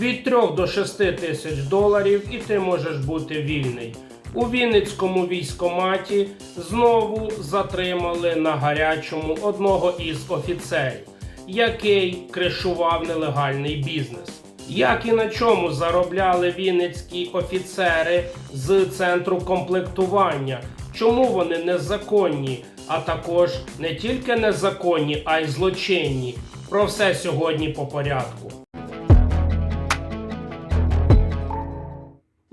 Від 3 до 6 тисяч доларів і ти можеш бути вільний. У Вінницькому військоматі знову затримали на гарячому одного із офіцерів, який кришував нелегальний бізнес. Як і на чому заробляли вінницькі офіцери з центру комплектування? Чому вони незаконні, а також не тільки незаконні, а й злочинні? Про все сьогодні по порядку.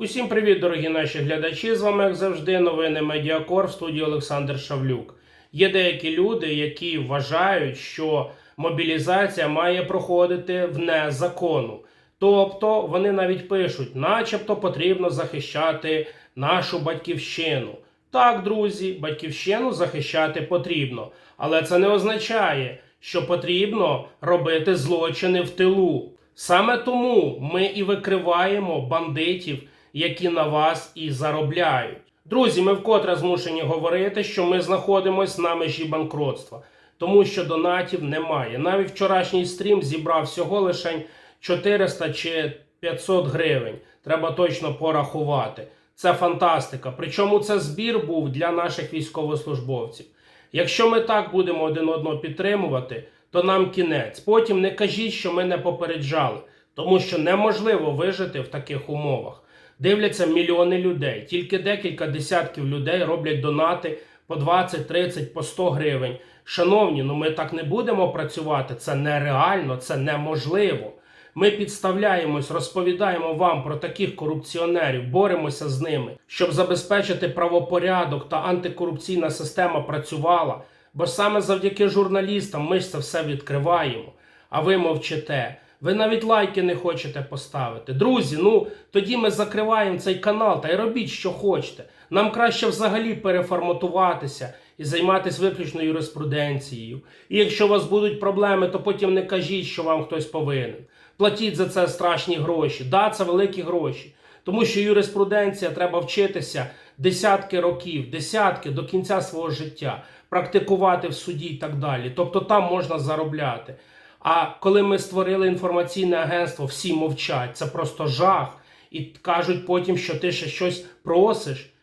Усім привіт, дорогі наші глядачі! З вами, як завжди, новини Медіакор в студії Олександр Шавлюк. Є деякі люди, які вважають, що мобілізація має проходити вне закону. Тобто вони навіть пишуть, начебто потрібно захищати нашу батьківщину. Так, друзі, батьківщину захищати потрібно, але це не означає, що потрібно робити злочини в тилу. Саме тому ми і викриваємо бандитів, які на вас і заробляють. Друзі, ми вкотре змушені говорити, що ми знаходимося на межі банкротства, тому що донатів немає. Навіть вчорашній стрім зібрав всього лише 400 чи 500 гривень. Треба точно порахувати. Це фантастика. Причому це збір був для наших військовослужбовців. Якщо ми так будемо один одного підтримувати, то нам кінець. Потім не кажіть, що ми не попереджали, тому що неможливо вижити в таких умовах. Дивляться мільйони людей. Тільки декілька десятків людей роблять донати по 20, 30, по 100 гривень. Шановні, ну ми так не будемо працювати. Це нереально, це неможливо. Ми підставляємось, розповідаємо вам про таких корупціонерів, боремося з ними, щоб забезпечити правопорядок та антикорупційна система працювала. Бо саме завдяки журналістам ми це все відкриваємо. А ви мовчите. Ви навіть лайки не хочете поставити. Друзі, ну тоді ми закриваємо цей канал та й робіть, що хочете. Нам краще взагалі переформатуватися і займатися виключно юриспруденцією. І якщо у вас будуть проблеми, то потім не кажіть, що вам хтось повинен. Платіть за це страшні гроші. Да, це великі гроші. Тому що юриспруденція треба вчитися десятки років, десятки до кінця свого життя, практикувати в суді і так далі. Тобто там можна заробляти. А коли ми створили інформаційне агентство, всі мовчать. Це просто жах. І кажуть потім, що ти ще щось просиш.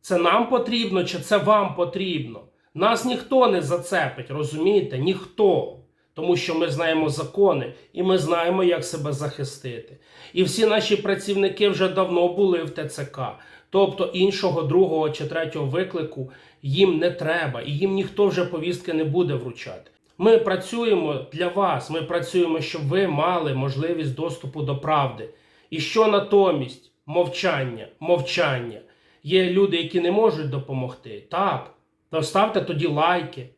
Це нам потрібно чи це вам потрібно? Нас ніхто не зацепить, розумієте? Ніхто. Тому що ми знаємо закони і ми знаємо, як себе захистити. І всі наші працівники вже давно були в ТЦК. Тобто іншого, другого чи третього виклику їм не треба, і їм ніхто вже повістки не буде вручати. Ми працюємо для вас, ми працюємо, щоб ви мали можливість доступу до правди. І що натомість? Мовчання, мовчання. Є люди, які не можуть допомогти. Так, то ставте тоді лайки,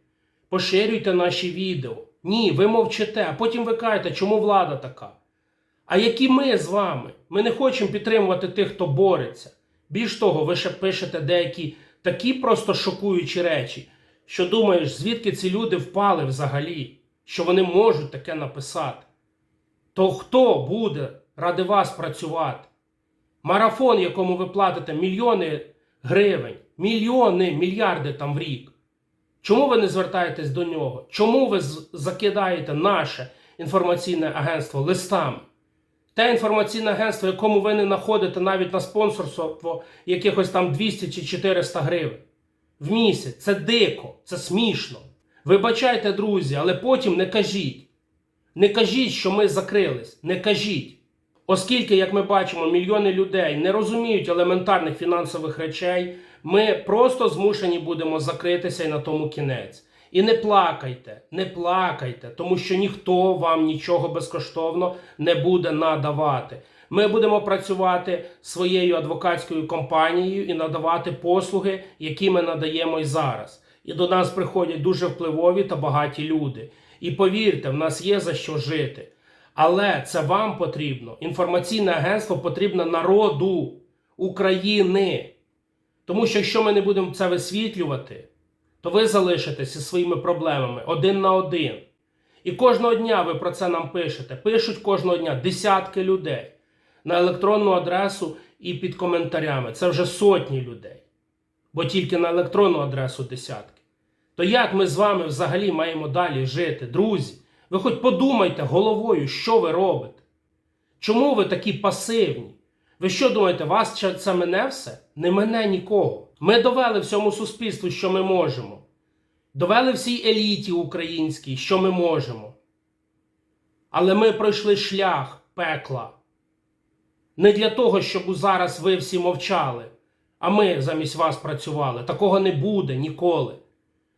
поширюйте наші відео. Ні, ви мовчите, а потім ви кажете, чому влада така. А які ми з вами? Ми не хочемо підтримувати тих, хто бореться. Більш того, ви ще пишете деякі такі просто шокуючі речі, що думаєш, звідки ці люди впали взагалі, що вони можуть таке написати. То хто буде ради вас працювати? Марафон, якому ви платите мільйони гривень, мільйони, мільярди там в рік. Чому ви не звертаєтесь до нього? Чому ви закидаєте наше інформаційне агентство листами? Те інформаційне агентство, якому ви не знаходите навіть на спонсорство якихось там 200 чи 400 гривень в місяць. Це дико, це смішно. Вибачайте, друзі, але потім не кажіть. Не кажіть, що ми закрились. Не кажіть. Оскільки, як ми бачимо, мільйони людей не розуміють елементарних фінансових речей, ми просто змушені будемо закритися і на тому кінець. І не плакайте, не плакайте, тому що ніхто вам нічого безкоштовно не буде надавати. Ми будемо працювати своєю адвокатською компанією і надавати послуги, які ми надаємо і зараз. І до нас приходять дуже впливові та багаті люди. І повірте, в нас є за що жити. Але це вам потрібно. Інформаційне агентство потрібно народу України. Тому що якщо ми не будемо це висвітлювати, то ви залишитеся своїми проблемами один на один. І кожного дня ви про це нам пишете. Пишуть кожного дня десятки людей на електронну адресу і під коментарями. Це вже сотні людей. Бо тільки на електронну адресу десятки. То як ми з вами взагалі маємо далі жити, друзі? Ви хоч подумайте головою, що ви робите. Чому ви такі пасивні? Ви що думаєте, вас це- мене все? Не мене нікого. Ми довели всьому суспільству, що ми можемо. Довели всій еліті українській, що ми можемо. Але ми пройшли шлях пекла. Не для того, щоб зараз ви всі мовчали, а ми замість вас працювали. Такого не буде ніколи.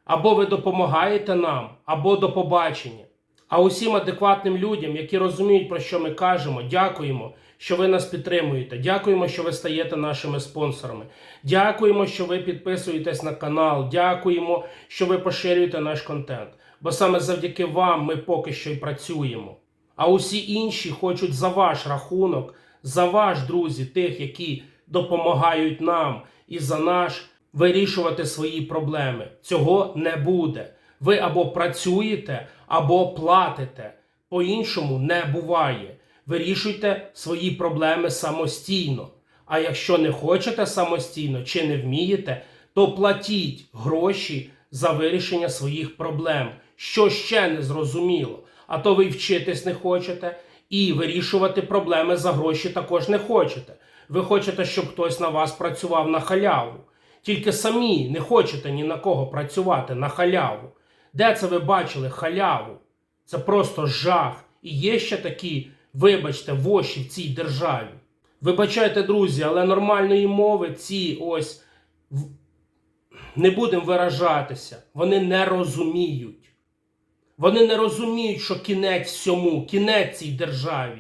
Або ви допомагаєте нам, або до побачення. А усім адекватним людям, які розуміють, про що ми кажемо, дякуємо, що ви нас підтримуєте. Дякуємо, що ви стаєте нашими спонсорами. Дякуємо, що ви підписуєтесь на канал. Дякуємо, що ви поширюєте наш контент. Бо саме завдяки вам ми поки що й працюємо. А усі інші хочуть за ваш рахунок, за ваш друзі, тих, які допомагають нам, і за наш вирішувати свої проблеми. Цього не буде. Ви або працюєте, або платите. По-іншому не буває. Вирішуйте свої проблеми самостійно. А якщо не хочете самостійно чи не вмієте, то платіть гроші за вирішення своїх проблем, що ще не зрозуміло. А то ви вчитись не хочете і вирішувати проблеми за гроші також не хочете. Ви хочете, щоб хтось на вас працював на халяву. Тільки самі не хочете ні на кого працювати на халяву. Де це ви бачили халяву? Це просто жах. І є ще такі, вибачте, воші в цій державі. Вибачайте, друзі, але нормальної мови ці ось не будемо виражатися. Вони не розуміють. Вони не розуміють, що кінець всьому, кінець цій державі.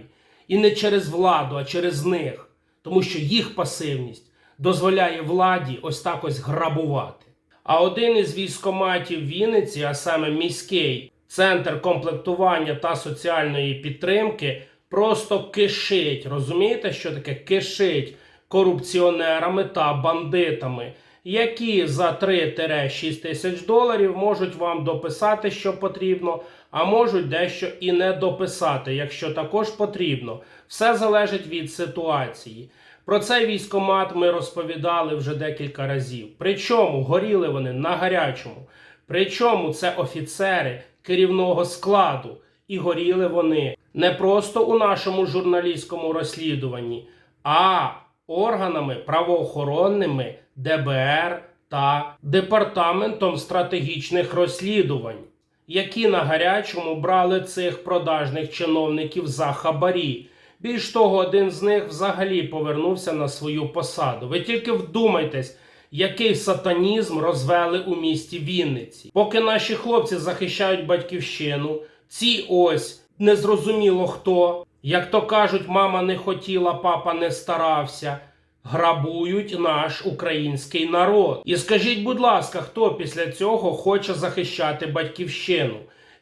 І не через владу, а через них. Тому що їх пасивність дозволяє владі ось так ось грабувати. А один із військоматів Вінниці, а саме міський центр комплектування та соціальної підтримки, просто кишить. Розумієте, що таке кишить корупціонерами та бандитами, які за 3-6 тисяч доларів можуть вам дописати, що потрібно, а можуть дещо і не дописати, якщо також потрібно. Все залежить від ситуації. Про цей військомат ми розповідали вже декілька разів. Причому горіли вони на гарячому. Причому це офіцери керівного складу, і горіли вони не просто у нашому журналістському розслідуванні, а органами правоохоронними ДБР та Департаментом стратегічних розслідувань, які на гарячому брали цих продажних чиновників за хабарі. Більш того, один з них взагалі повернувся на свою посаду. Ви тільки вдумайтесь, який сатанізм розвели у місті Вінниці. Поки наші хлопці захищають батьківщину, ці ось незрозуміло хто, як то кажуть, мама не хотіла, папа не старався. Грабують наш український народ. І скажіть, будь ласка, хто після цього хоче захищати батьківщину?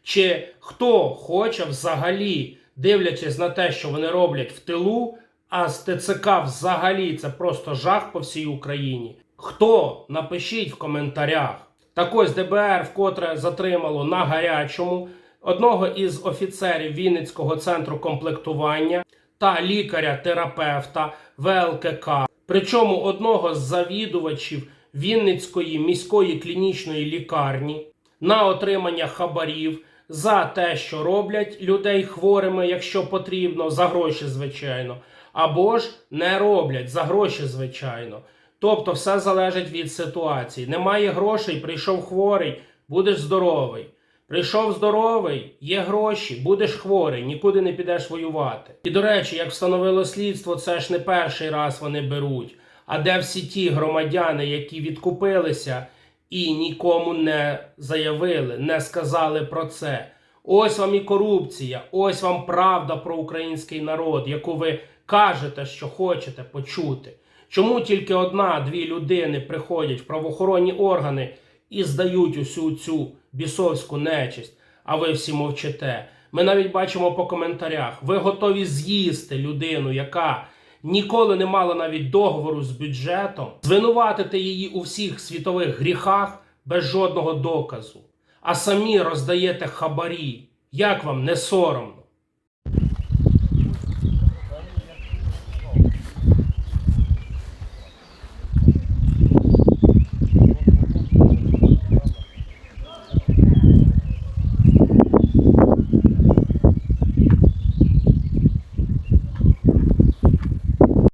Чи хто хоче взагалі, дивлячись на те, що вони роблять в тилу, а з ТЦК взагалі це просто жах по всій Україні? Хто? Напишіть в коментарях. Так ось ДБР вкотре затримало на гарячому одного із офіцерів Вінницького центру комплектування та лікаря-терапевта ВЛКК. Причому одного з завідувачів Вінницької міської клінічної лікарні на отримання хабарів за те, що роблять людей хворими, якщо потрібно, за гроші, звичайно, або ж не роблять за гроші, звичайно. Тобто все залежить від ситуації. Немає грошей, прийшов хворий, будеш здоровий. Прийшов здоровий, є гроші, будеш хворий, нікуди не підеш воювати. І до речі, як встановило слідство, це ж не перший раз вони беруть. А де всі ті громадяни, які відкупилися і нікому не заявили, не сказали про це. Ось вам і корупція, ось вам правда про український народ, яку ви кажете, що хочете почути. Чому тільки одна-дві людини приходять в правоохоронні органи і здають усю цю бісовську нечисть, а ви всі мовчите? Ми навіть бачимо по коментарях, ви готові з'їсти людину, яка ніколи не мала навіть договору з бюджетом, звинуватити її у всіх світових гріхах без жодного доказу, а самі роздаєте хабарі. Як вам не соромно?